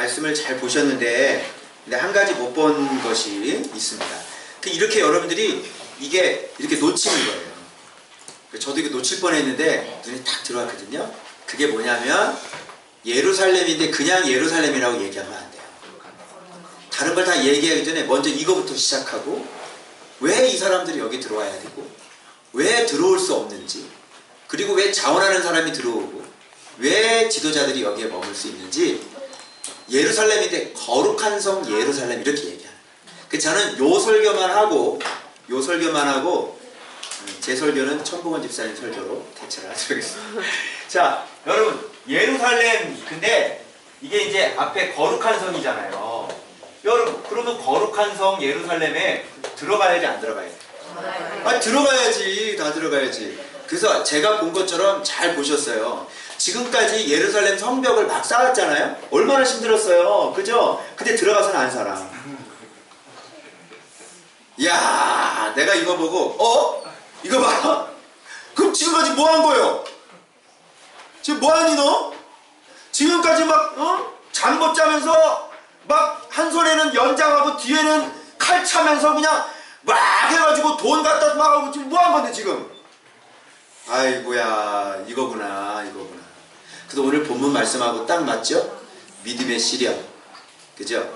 말씀을 잘 보셨는데 근데 한 가지 못 본 것이 있습니다. 그 이렇게 여러분들이 이게 이렇게 놓치는 거예요. 저도 이거 놓칠 뻔했는데 눈에 딱 들어왔거든요. 그게 뭐냐면 예루살렘인데 그냥 예루살렘이라고 얘기하면 안 돼요. 다른 걸 다 얘기하기 전에 먼저 이거부터 시작하고 왜 이 사람들이 여기 들어와야 되고 왜 들어올 수 없는지 그리고 왜 자원하는 사람이 들어오고 왜 지도자들이 여기에 머물 수 있는지 예루살렘인데 거룩한 성 예루살렘 이렇게 얘기하는 그 저는 요 설교만 하고 요 설교만 하고 음, 제 설교는 천봉원 집사님 설교로 대체를 하겠습니다. 자, 여러분 예루살렘 근데 이게 이제 앞에 거룩한 성이잖아요. 여러분 그러면 거룩한 성 예루살렘에 들어가야지 안 들어가야지? 아 들어가야지 다 들어가야지. 그래서 제가 본 것처럼 잘 보셨어요. 지금까지 예루살렘 성벽을 막 쌓았잖아요. 얼마나 힘들었어요. 그죠? 근데 들어가서는 안 살아. 야, 내가 이거 보고 어? 이거 봐. 그럼 지금까지 뭐 한 거예요? 지금 뭐 하니 너? 지금까지 막 어? 잠못 자면서 막 한 손에는 연장하고 뒤에는 칼 차면서 그냥 막 해가지고 돈 갖다 막 하고 지금 뭐 한 건데 지금? 아이고야 이거구나 이거구나. 그래서 오늘 본문 말씀하고 딱 맞죠? 믿음의 시련. 그죠?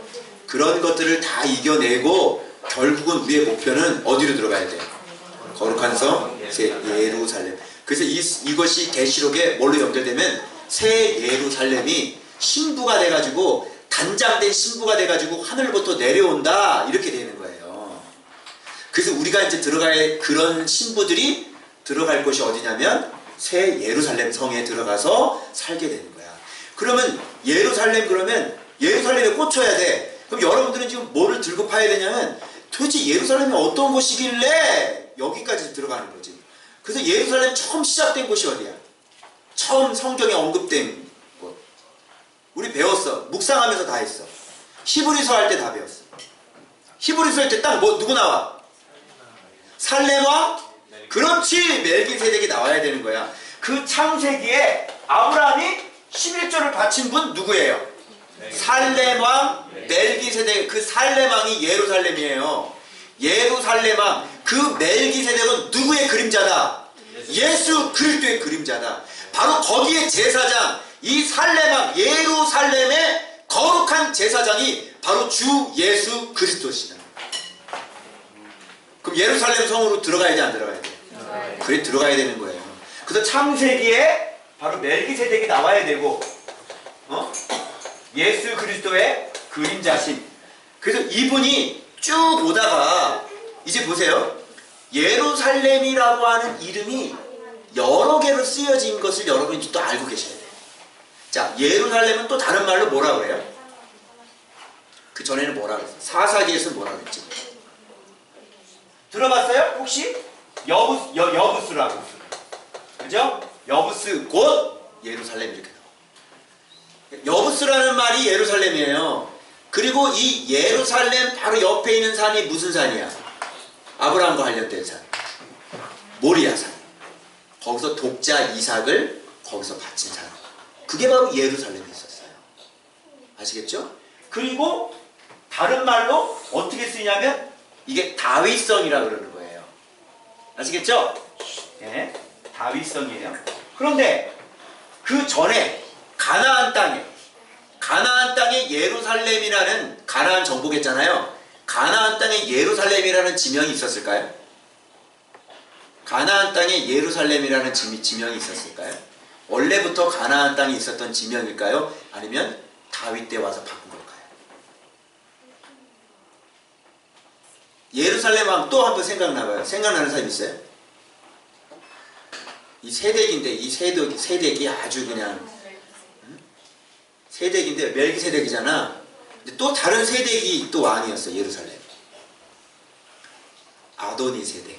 그런 것들을 다 이겨내고 결국은 우리의 목표는 어디로 들어가야 돼요? 거룩한 성 새 예루살렘. 그래서 이, 이것이 계시록에 뭘로 연결되면 새 예루살렘이 신부가 돼가지고 단장된 신부가 돼가지고 하늘부터 내려온다 이렇게 되는 거예요. 그래서 우리가 이제 들어갈 그런 신부들이 들어갈 곳이 어디냐면 새 예루살렘 성에 들어가서 살게 되는 거야. 그러면 예루살렘 그러면 예루살렘에 꽂혀야 돼. 그럼 여러분들은 지금 뭐를 들고 파야 되냐면 도대체 예루살렘이 어떤 곳이길래 여기까지 들어가는 거지. 그래서 예루살렘 처음 시작된 곳이 어디야? 처음 성경에 언급된 곳. 우리 배웠어. 묵상하면서 다 했어. 히브리서 할 때 다 배웠어. 히브리서 할 때 딱 뭐 누구 나와? 살레와 그렇지 멜기세덱이 나와야 되는 거야. 그 창세기에 아브라함이 11조를 바친 분 누구예요? 살렘 왕 멜기세덱 그 살렘 왕이 예루살렘이에요. 예루살렘 왕 그 멜기세덱은 누구의 그림자다? 예수 그리스도의 그림자다. 바로 거기에 제사장 이왕 예루살렘의 거룩한 제사장이 바로 주 예수 그리스도시다. 그럼 예루살렘 성으로 들어가야지 안 들어가야 돼? 그래 들어가야 되는 거예요. 그래서 창세기에 바로 멜기세덱이 나와야 되고, 어? 예수 그리스도의 그림자신. 그래서 이분이 쭉 보다가 이제 보세요. 예루살렘이라고 하는 이름이 여러 개로 쓰여진 것을 여러분이 또 알고 계셔야 돼요. 자, 예루살렘은 또 다른 말로 뭐라 그래요? 그 전에는 뭐라 그랬어요? 사사기에서는 뭐라 그랬지? 들어봤어요? 혹시? 여부, 여, 여부스라고. 그죠? 여부스 곧 예루살렘 이렇게. 여부스라는 말이 예루살렘이에요. 그리고 이 예루살렘 바로 옆에 있는 산이 무슨 산이야? 아브라함과 관련된 산. 모리아 산. 거기서 독자 이삭을 거기서 바친 산. 그게 바로 예루살렘에 있었어요. 아시겠죠? 그리고 다른 말로 어떻게 쓰냐면 이게 다윗성이라 그러는 거예요. 아시겠죠? 네, 다윗성이에요. 그런데 그 전에 가나안 땅에 가나안 땅에 예루살렘이라는 가나안 정복했잖아요. 가나안 땅에 예루살렘이라는 지명이 있었을까요? 가나안 땅에 예루살렘이라는 지명이 있었을까요? 원래부터 가나안 땅에 있었던 지명일까요? 아니면 다윗 때 와서 바꾼 걸까요? 예루살렘 왕 또 한 번 생각나봐요. 생각나는 사람 있어요? 이 세덱인데 이 세덱, 세덱이 아주 그냥 응? 세덱인데 멜기세덱이잖아. 근데 또 다른 세덱이 또 왕이었어 예루살렘. 아도니 세덱.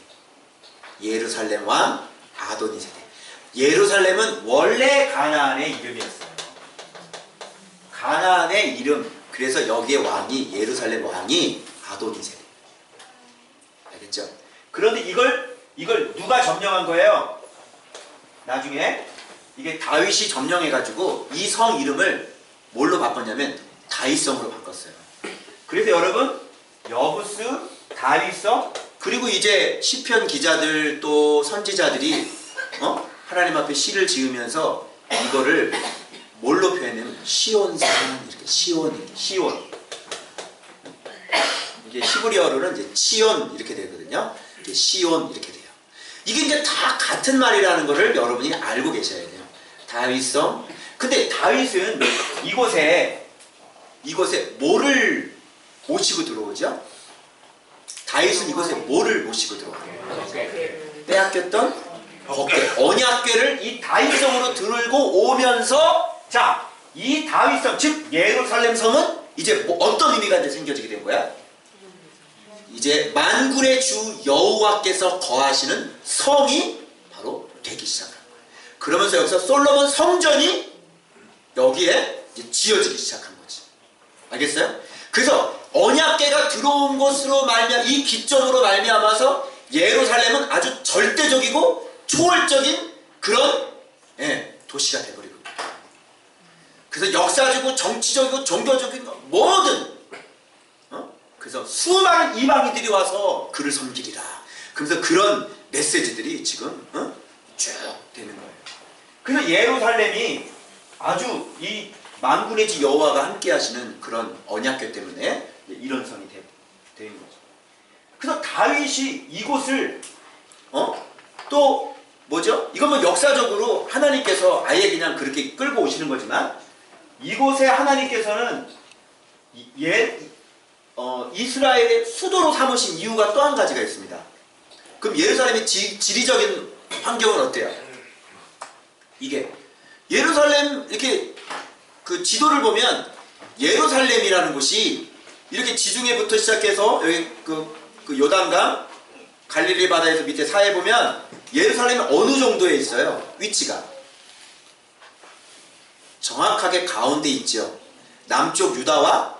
예루살렘 왕 아도니 세덱. 예루살렘은 원래 가나안의 이름이었어요. 가나안의 이름. 그래서 여기에 왕이 예루살렘 왕이 아도니 세덱. 알겠죠? 그런데 이걸 이걸 누가 점령한 거예요? 나중에 이게 다윗이 점령해가지고 이 성 이름을 뭘로 바꿨냐면 다윗성으로 바꿨어요. 그래서 여러분 여부스, 다윗성 그리고 이제 시편 기자들 또 선지자들이 어? 하나님 앞에 시를 지으면서 이거를 뭘로 표현하면 시온산 이렇게 시온 시온 이게 히브리어로는 이제 치온 이렇게 되거든요. 이게 시온 이렇게 돼요. 이게 이제 다 같은 말이라는 것을 여러분이 알고 계셔야 돼요. 다윗성. 근데 다윗은 이곳에 이곳에 뭐를 모시고 들어오죠? 다윗은 이곳에 뭐를 모시고 들어와요? 빼앗겼던 법궤, 언약궤를 이 다윗성으로 들고 오면서 자, 이 다윗성 즉 예루살렘 성은 이제 뭐 어떤 의미가 이제 생겨지게 된 거야? 이제 만군의 주 여호와께서 거하시는 성이 바로 되기 시작한 거예요. 그러면서 여기서 솔로몬 성전이 여기에 지어지기 시작한 거지. 알겠어요? 그래서 언약계가 들어온 것으로 말미암아 이 기점으로 말미암아서 예루살렘은 아주 절대적이고 초월적인 그런 예, 도시가 돼버리고 그래서 역사적이고 정치적이고 종교적인 모든 어? 그래서 수많은 이방인들이 와서 그를 섬기리라. 그래서 그런 메시지들이 지금 어? 쭉 되는 거예요. 그래서 예루살렘이 아주 이 만군의 지 여호와가 함께 하시는 그런 언약궤 때문에 이런 성이 되, 된 거죠. 그래서 다윗이 이곳을 어? 또 뭐죠? 이건 뭐 역사적으로 하나님께서 아예 그냥 그렇게 끌고 오시는 거지만 이곳에 하나님께서는 이- 예, 어, 이스라엘의 수도로 삼으신 이유가 또 한 가지가 있습니다. 그럼 예루살렘의 지, 지리적인 환경은 어때요? 이게 예루살렘 이렇게 그 지도를 보면 예루살렘이라는 곳이 이렇게 지중해부터 시작해서 여기 그, 그 요단강 갈릴리 바다에서 밑에 사해 보면 예루살렘이 어느 정도에 있어요? 위치가 정확하게 가운데 있죠. 남쪽 유다와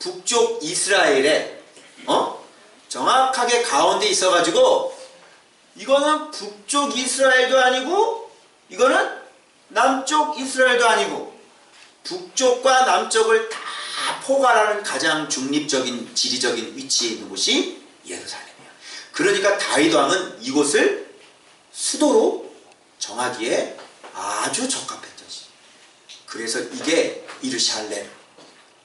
북쪽 이스라엘에 어? 정확하게 가운데 있어가지고 이거는 북쪽 이스라엘도 아니고 이거는 남쪽 이스라엘도 아니고 북쪽과 남쪽을 다 포괄하는 가장 중립적인 지리적인 위치에 있는 곳이 예루살렘이에요. 그러니까 다윗 왕은 이곳을 수도로 정하기에 아주 적합했듯이. 그래서 이게 이르샬렘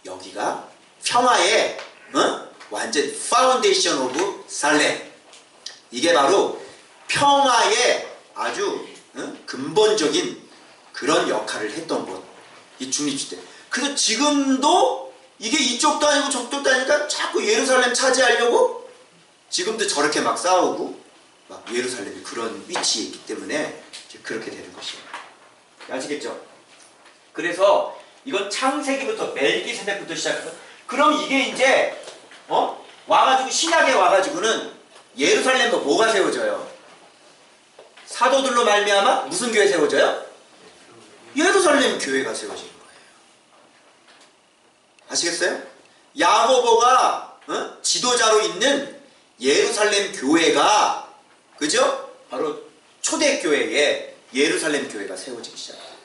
여기가 평화의 어? 완전 파운데이션 오브 살렘 이게 바로 평화의 아주 어? 근본적인 그런 역할을 했던 곳. 이 중립시대. 그래서 지금도 이게 이쪽도 아니고 저쪽도 아니니까 자꾸 예루살렘 차지하려고 지금도 저렇게 막 싸우고 막 예루살렘이 그런 위치에 있기 때문에 그렇게 되는 것이에요. 아시겠죠? 그래서 이건 창세기부터 멜기세덱부터 시작해서 그럼 이게 이제 어 와가지고 신약에 와가지고는 예루살렘도 뭐가 세워져요? 사도들로 말미암아 무슨 교회 세워져요? 예루살렘 교회가 세워지는 거예요. 아시겠어요? 야고보가 어? 지도자로 있는 예루살렘 교회가 그죠? 바로 초대 교회에 예루살렘 교회가 세워지기 시작해요.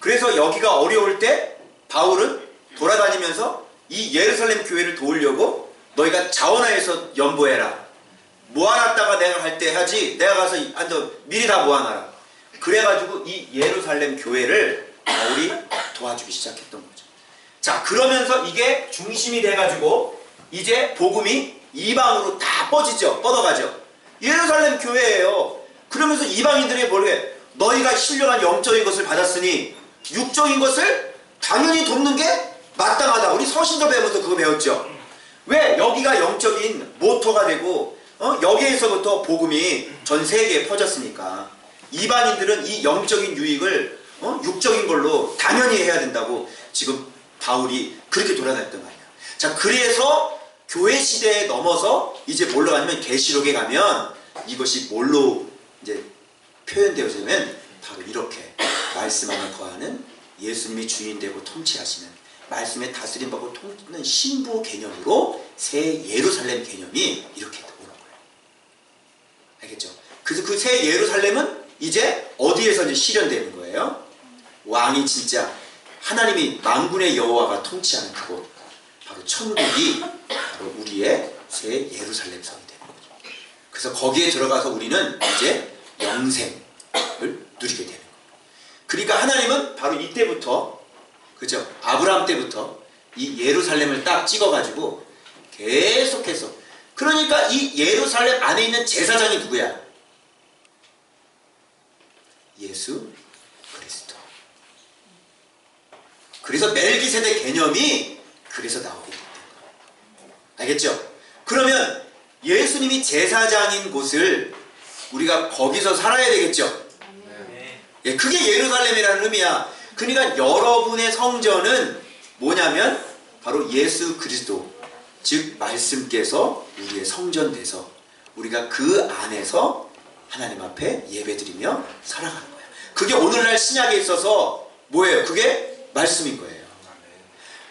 그래서 여기가 어려울 때 바울은 돌아다니면서 이 예루살렘 교회를 도우려고 너희가 자원하여서 연보해라. 모아놨다가 내가 갈때 하지 내가 가서 앉아 미리 다 모아놔라. 그래가지고 이 예루살렘 교회를 바울이 도와주기 시작했던 거죠. 자 그러면서 이게 중심이 돼가지고 이제 복음이 이방으로 다 뻗지죠. 뻗어가죠. 예루살렘 교회예요. 그러면서 이방인들이 뭐래? 너희가 신령한 영적인 것을 받았으니 육적인 것을 당연히 돕는 게 마땅하다. 우리 서신서 배우면서 그거 배웠죠. 왜 여기가 영적인 모터가 되고 어? 여기에서부터 복음이 전 세계에 퍼졌으니까 이방인들은 이 영적인 유익을 어? 육적인 걸로 당연히 해야 된다고 지금 바울이 그렇게 돌아다녔단 말이야. 자 그래서 교회 시대에 넘어서 이제 뭘로 가냐면 계시록에 가면 이것이 뭘로 이제 표현되어지면 바로 이렇게 말씀 안에 거하는 예수님이 주인 되고 통치하시는 말씀에 다스림 받고 통치는 신부 개념으로 새 예루살렘 개념이 이렇게 오는 거예요. 알겠죠? 그래서 그 새 예루살렘은 이제 어디에서 이제 실현되는 거예요? 왕이 진짜 하나님이 만군의 여호와가 통치하는 그곳 바로 천국이 바로 우리의 새 예루살렘 성이 되는 거죠. 그래서 거기에 들어가서 우리는 이제 영생을 누리게 되는 거예요. 그러니까 하나님은 바로 이때부터 그죠? 아브라함 때부터 이 예루살렘을 딱 찍어가지고 계속해서 그러니까 이 예루살렘 안에 있는 제사장이 누구야? 예수 그리스도. 그래서 멜기세대 개념이 그래서 나오게 됐던 거예요. 알겠죠? 그러면 예수님이 제사장인 곳을 우리가 거기서 살아야 되겠죠? 예, 그게 예루살렘이라는 의미야. 그러니까 여러분의 성전은 뭐냐면 바로 예수 그리스도 즉 말씀께서 우리의 성전 돼서 우리가 그 안에서 하나님 앞에 예배드리며 살아가는 거야. 그게 오늘날 신약에 있어서 뭐예요? 그게 말씀인 거예요.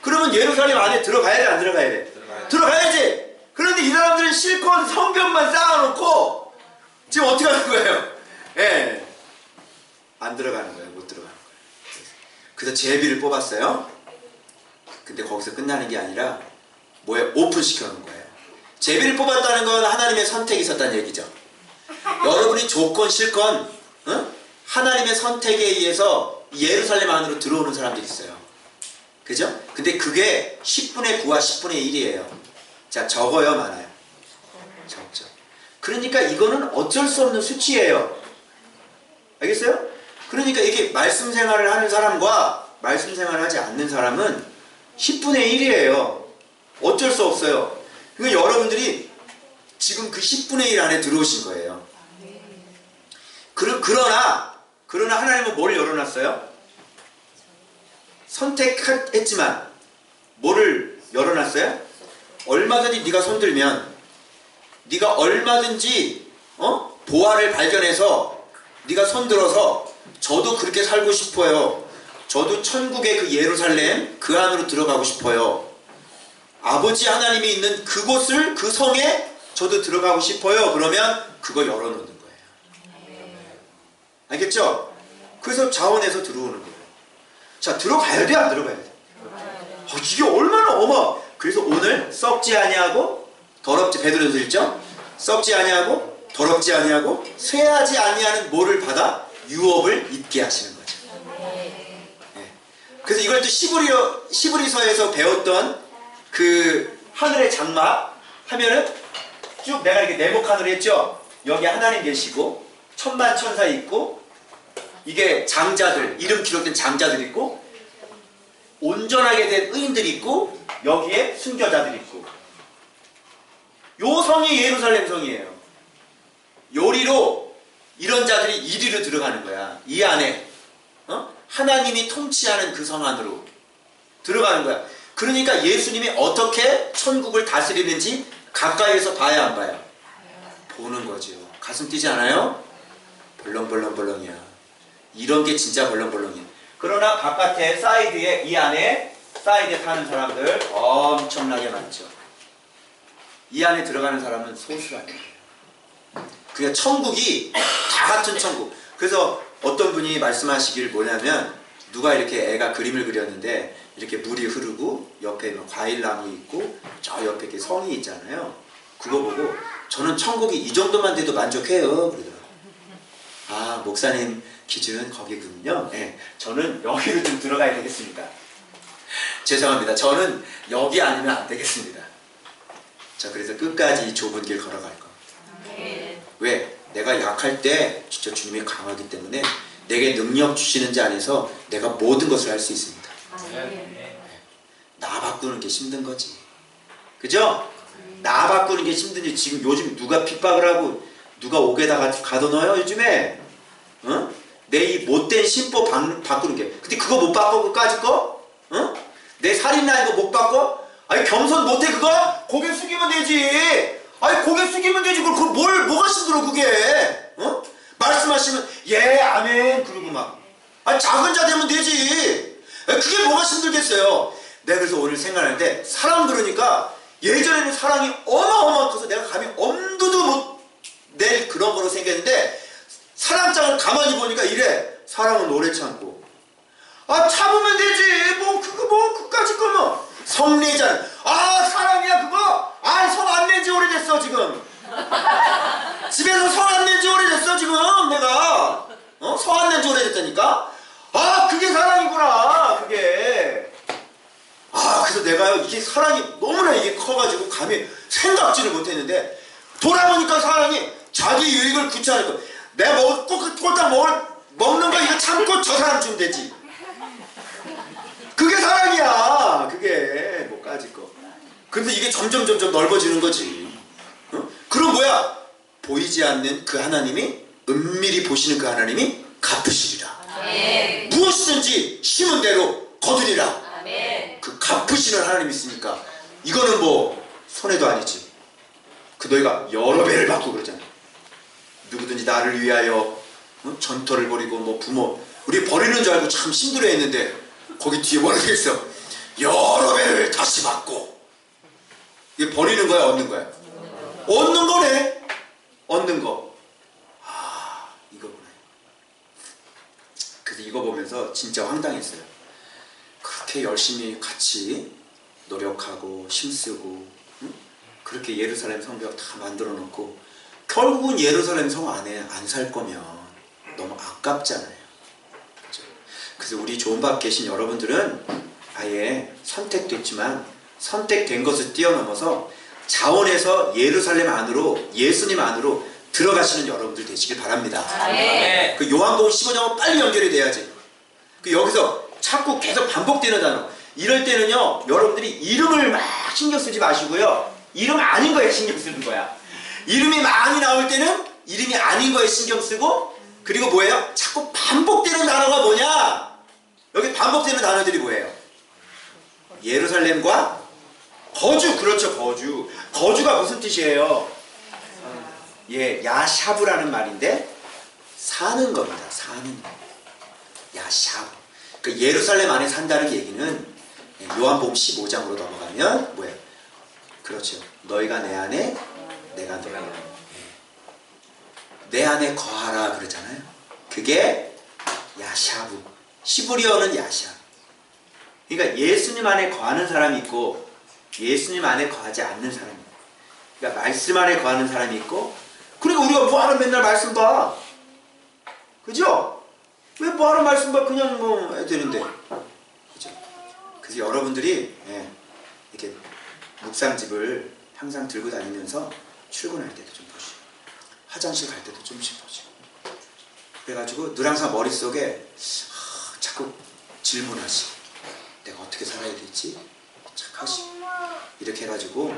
그러면 예루살렘 안에 들어가야 돼, 안 들어가야 돼? 들어가야 지. 그런데 이 사람들은 실컷 성벽만 쌓아놓고 지금 어떻게 하는 거예요? 예. 안 들어가는 거예요. 그래서 제비를 뽑았어요. 근데 거기서 끝나는 게 아니라 뭐에 오픈 시켜 놓은 거예요. 제비를 뽑았다는 건 하나님의 선택이 있었다는 얘기죠. 여러분이 조건 실건 응? 하나님의 선택에 의해서 예루살렘 안으로 들어오는 사람들이 있어요. 그죠? 근데 그게 10분의 9와 10분의 1이에요. 자, 적어요, 많아요? 적죠. 그러니까 이거는 어쩔 수 없는 수치예요. 알겠어요? 그러니까 이게 말씀 생활을 하는 사람과 말씀 생활을 하지 않는 사람은 10분의 1이에요. 어쩔 수 없어요. 그러니까 여러분들이 지금 그 10분의 1 안에 들어오신 거예요. 그러, 그러나, 그러나 하나님은 뭘 열어놨어요? 선택했지만, 뭐를 열어놨어요? 얼마든지 네가 손들면, 네가 얼마든지, 어? 보화를 발견해서, 네가 손들어서, 저도 그렇게 살고 싶어요. 저도 천국의 그 예루살렘, 그 안으로 들어가고 싶어요. 아버지 하나님이 있는 그곳을, 그 성에 저도 들어가고 싶어요. 그러면 그거 열어놓는 거예요. 알겠죠? 그래서 자원에서 들어오는 거예요. 자, 들어가야 돼, 안 들어가야 돼? 아, 이게 얼마나 어마. 그래서 오늘 썩지 아니하고 더럽지 베드로서 읽죠? 썩지 아니하고 더럽지 아니하고 쇠하지 아니하는 뭐를 받아 유업을 입게 하시는 거죠. 네. 그래서 이걸 또 시브리어 시브리서에서 배웠던 그 하늘의 장막 하면은 쭉 내가 이렇게 네모칸으로 했죠. 여기 하나님 계시고 천만 천사 있고 이게 장자들 이름 기록된 장자들 있고 온전하게 된 의인들이 있고 여기에 순교자들이 있고 요 성이 예루살렘 성이에요. 요리로 이런 자들이 이리로 들어가는 거야. 이 안에 어? 하나님이 통치하는 그 성 안으로 들어가는 거야. 그러니까 예수님이 어떻게 천국을 다스리는지 가까이에서 봐야 안 봐요? 보는 거죠. 가슴 뛰지 않아요? 벌렁벌렁벌렁이야. 이런 게 진짜 벌렁벌렁이야. 그러나 바깥에 사이드에 이 안에 사이드에 타는 사람들 엄청나게 많죠. 이 안에 들어가는 사람은 소수라는 거예요. 그냥 천국이 다 같은 천국. 그래서 어떤 분이 말씀하시길 뭐냐면 누가 이렇게 애가 그림을 그렸는데 이렇게 물이 흐르고 옆에 뭐 과일나무 있고 저 옆에 이렇게 성이 있잖아요. 그거 보고 저는 천국이 이 정도만 돼도 만족해요. 그러더라고요. 아 목사님 기준은 거기군요. 네, 저는 여기로 좀 들어가야 되겠습니다. 죄송합니다. 저는 여기 아니면 안 되겠습니다. 자 그래서 끝까지 이 좁은 길 걸어갈 겁니다. 왜? 내가 약할 때 진짜 주님이 강하기 때문에 내게 능력 주시는 자 안에서 내가 모든 것을 할 수 있습니다. 나 바꾸는 게 힘든 거지. 그죠? 나 바꾸는 게 힘든지 지금 요즘 누가 핍박을 하고 누가 옥에다가 가둬넣어요 요즘에? 어? 내이 못된 신법 바, 바꾸는 게. 근데 그거 못 바꾸고까지 거? 어? 내 살인나 이거 못 바꿔? 아니 겸손 못해 그거? 고개 숙이면 되지. 아니 고개 숙이면 되지. 그걸 뭘 뭐가 힘들어 그게? 어? 말씀하시면 예 아멘 그러고 막. 아니 작은 자 되면 되지. 그게 뭐가 힘들겠어요. 내가 그래서 오늘 생각하는데 사람 들으니까 예전에는 사랑이 어마어마하게 커서 내가 감히 엄두도 못 낼 그런 거로 생겼는데 사랑장을 가만히 보니까 이래 사랑은 오래 참고 아 참으면 되지 뭐 그거 뭐 그까짓 거면 성내자는 아 사랑이야 그거 아 성안 낸지 오래됐어 지금. 집에서 성안 낸지 오래됐어 지금 내가. 어? 성안 낸지 오래됐다니까? 아 그게 사랑이구나 그게. 아 그래서 내가요 이게 사랑이 너무나 이게 커가지고 감히 생각지를 못했는데 돌아보니까 사랑이 자기 유익을 구차하니까 내가 먹을 꼴- 꼴딱 먹을 먹는 거 이거 참고 저 사람 주면 되지 그게 사랑이야 그게 뭐까짓 거 근데 이게 점점 점점 넓어지는 거지. 어? 그럼 뭐야? 보이지 않는 그 하나님이 은밀히 보시는 그 하나님이 갚으시리라. 아멘. 무엇이든지 심은 대로 거두리라. 아멘. 그 갚으시는 하나님이 있으니까. 이거는 뭐 손해도 아니지. 그 너희가 여러 배를 받고 그러잖아. 누구든지 나를 위하여 어? 전터를 벌이고 뭐 부모. 우리 버리는 줄 알고 참 힘들어했는데 거기 뒤에 뭐라고 있어? 여러 배를 다시 받고 이게 버리는 거야 얻는 거야 얻는 거네 얻는 거 아 이거구나 그래서 이거 보면서 진짜 황당했어요 그렇게 열심히 같이 노력하고 힘쓰고 응? 그렇게 예루살렘 성벽 다 만들어 놓고 결국은 예루살렘 성 안에 안 살 거면 너무 아깝잖아요. 그죠? 그래서 우리 좋은 밥 계신 여러분들은 아예 선택도 있지만 선택된 것을 뛰어넘어서 자원에서 예루살렘 안으로 예수님 안으로 들어가시는 여러분들 되시길 바랍니다. 아멘. 그 요한복음 15장은 빨리 연결이 돼야지. 그 여기서 자꾸 계속 반복되는 단어. 이럴 때는요, 여러분들이 이름을 막 신경 쓰지 마시고요. 이름 아닌 거에 신경 쓰는 거야. 이름이 많이 나올 때는 이름이 아닌 거에 신경 쓰고, 그리고 뭐예요? 자꾸 반복되는 단어가 뭐냐? 여기 반복되는 단어들이 뭐예요? 예루살렘과 거주, 그렇죠, 거주. 거주가 무슨 뜻이에요? 예, 야샤브라는 말인데, 사는 겁니다. 사는 거. 야샤브. 그 예루살렘 안에 산다는 얘기는 요한복음 15장으로 넘어가면 뭐예요? 그렇죠. 너희가 내 안에 내가 너희 안에 내 안에 거하라 그러잖아요. 그게 야샤브. 시브리어는 야샤. 그러니까 예수님 안에 거하는 사람이 있고 예수님 안에 거하지 않는 사람이 있고 그러니까 말씀 안에 거하는 사람이 있고 그러니까 우리가 뭐하러 맨날 말씀 봐. 그죠? 왜 뭐하러 말씀 봐 그냥 뭐 해야 되는데 그죠? 그래서 여러분들이 예, 이렇게 묵상집을 항상 들고 다니면서 출근할 때도 좀 보시고 화장실 갈 때도 좀씩 보시고 그래가지고 늘 항상 머릿속에 하, 자꾸 질문하시 내가 어떻게 살아야 될지 착하시. 이렇게 해가지고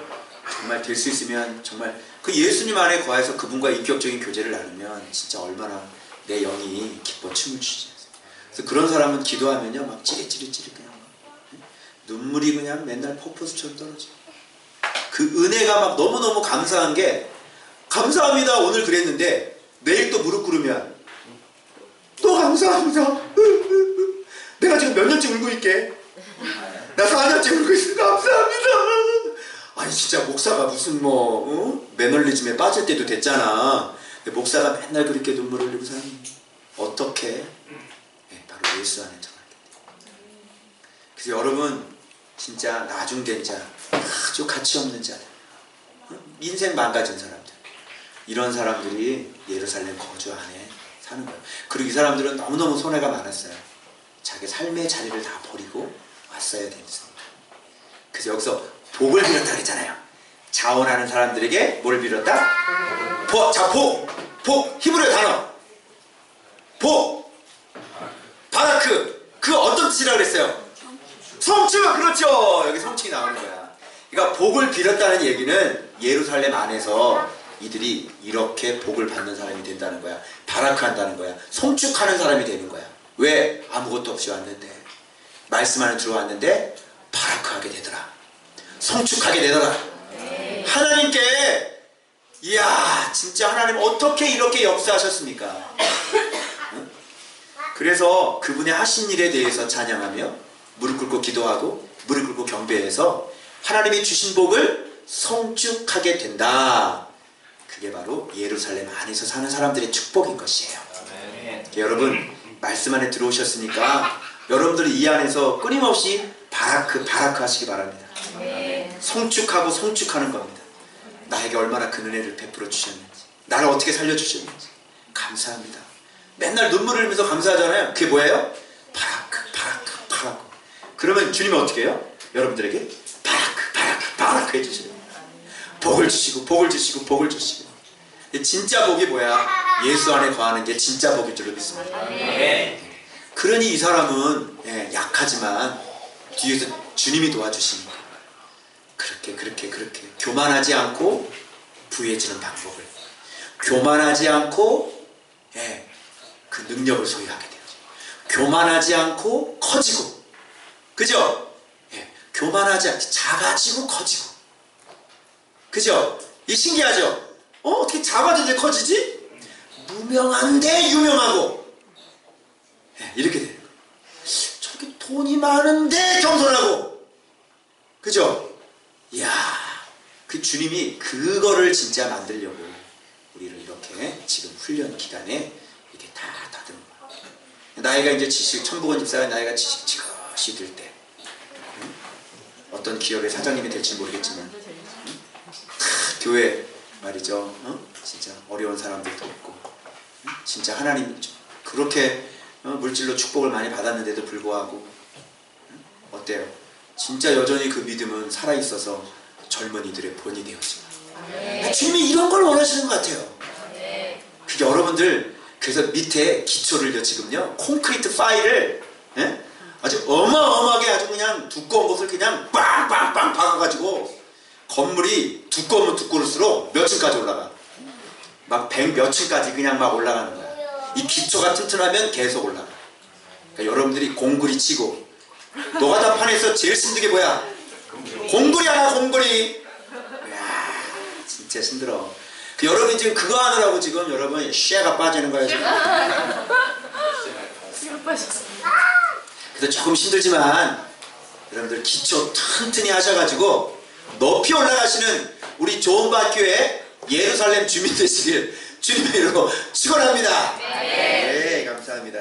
정말 될 수 있으면 정말 그 예수님 안에 거해서 그분과 인격적인 교제를 나누면 진짜 얼마나 내 영이 기뻐 춤을 추지. 그래서 그런 사람은 기도하면요 막 찌릿찌릿찌릿 그냥 막 눈물이 그냥 맨날 폭포수처럼 떨어지고 그 은혜가 막 너무너무 감사한 게 감사합니다 오늘 그랬는데 내일 또 무릎 꿇으면 또 감사합니다. 내가 지금 몇 년째 울고 있게 나 4년째 울고 있어 감사합니다. 아니 진짜 목사가 무슨 뭐 어? 매너리즘에 빠질 때도 됐잖아. 근데 목사가 맨날 그렇게 눈물 흘리고 사니 어떻게? 네, 바로 예수 안에 들어가게. 돼 그래서 여러분 진짜 나중된 자 아주 가치 없는 자 어? 인생 망가진 사람들. 이런 사람들이 예루살렘 거주 안에 사는 거예요. 그리고 이 사람들은 너무너무 손해가 많았어요. 자기 삶의 자리를 다 버리고 왔어야 됐습니다 그래서 여기서 복을 빌었다 그랬잖아요. 자원하는 사람들에게 뭘 빌었다? 복, 자, 복, 복, 히브리어 단어. 복, 바라크, 그 어떤 뜻이라고 그랬어요? 성취가 그렇죠. 여기 성취이 나오는 거야. 그러니까 복을 빌었다는 얘기는 예루살렘 안에서 이들이 이렇게 복을 받는 사람이 된다는 거야. 바라크 한다는 거야. 성축하는 사람이 되는 거야. 왜? 아무것도 없이 왔는데 말씀 안에 들어왔는데 바라크하게 되더라. 성축하게 되더라. 하나님께 이야 진짜 하나님 어떻게 이렇게 역사하셨습니까? 응? 그래서 그분의 하신 일에 대해서 찬양하며 무릎 꿇고 기도하고 무릎 꿇고 경배해서 하나님이 주신 복을 성축하게 된다. 그게 바로 예루살렘 안에서 사는 사람들의 축복인 것이에요. 여러분 말씀 안에 들어오셨으니까 여러분들이 이 안에서 끊임없이 바라크 바라크 하시기 바랍니다. 네. 성축하고 성축하는 겁니다. 나에게 얼마나 큰 은혜를 베풀어 주셨는지, 나를 어떻게 살려 주셨는지 감사합니다. 맨날 눈물을 흘리면서 감사하잖아요. 그게 뭐예요? 바라크, 바라크, 바라크. 그러면 주님은 어떻게 해요? 여러분들에게 바라크, 바라크, 바라크 해주세요. 복을 주시고, 복을 주시고, 복을 주시고. 진짜 복이 뭐야? 예수 안에 거하는 게 진짜 복일 줄로 믿습니다. 네. 그러니 이 사람은 예, 약하지만 뒤에서 주님이 도와주시니까 그렇게 그렇게 그렇게 교만하지 않고 부해지는 방법을 교만하지 않고 예, 그 능력을 소유하게 돼요. 교만하지 않고 커지고 그죠? 예, 교만하지 않고 작아지고 커지고 그죠? 이 신기하죠? 어 어떻게 작아지는데 커지지? 무명한데 유명하고 예, 이렇게 되는 거예요. 저렇게 돈이 많은데 겸손하고 그죠? 이야 그 주님이 그거를 진짜 만들려고 우리를 이렇게 지금 훈련 기간에 이렇게 다 다듬은 거예요. 나이가 이제 70, 천부건 집사가 나이가 70, 지긋이 들 때 어떤 기업의 사장님이 될지 모르겠지만 응? 다 교회 말이죠 어? 진짜 어려운 사람들도 있고 응? 진짜 하나님 그렇게 어, 물질로 축복을 많이 받았는데도 불구하고 응? 어때요? 진짜 여전히 그 믿음은 살아있어서 젊은이들의 본이 되었지만 네. 주님이 이런 걸 원하시는 것 같아요 네. 그 여러분들 그래서 밑에 기초를요 지금요 콘크리트 파일을 예? 아주 어마어마하게 아주 그냥 두꺼운 것을 그냥 빵빵빵 박아가지고 건물이 두꺼우면 두꺼울수록 몇 층까지 올라가 막 백 몇 층까지 그냥 막 올라가는 거야 이 기초가 튼튼하면 계속 올라가. 그러니까 여러분들이 공구리 치고 노가다판에서 제일 힘든 게 뭐야? 공구리 하나 공구리 이야 진짜 힘들어. 그 여러분 지금 그거 하느라고 지금 여러분 쉐가 빠지는 거예요 지금. 그래서 조금 힘들지만 여러분들 기초 튼튼히 하셔가지고 높이 올라가시는 우리 좋은 학교의 예루살렘 주민 되시길 주님의 이름으로 축원합니다. 네, 감사합니다.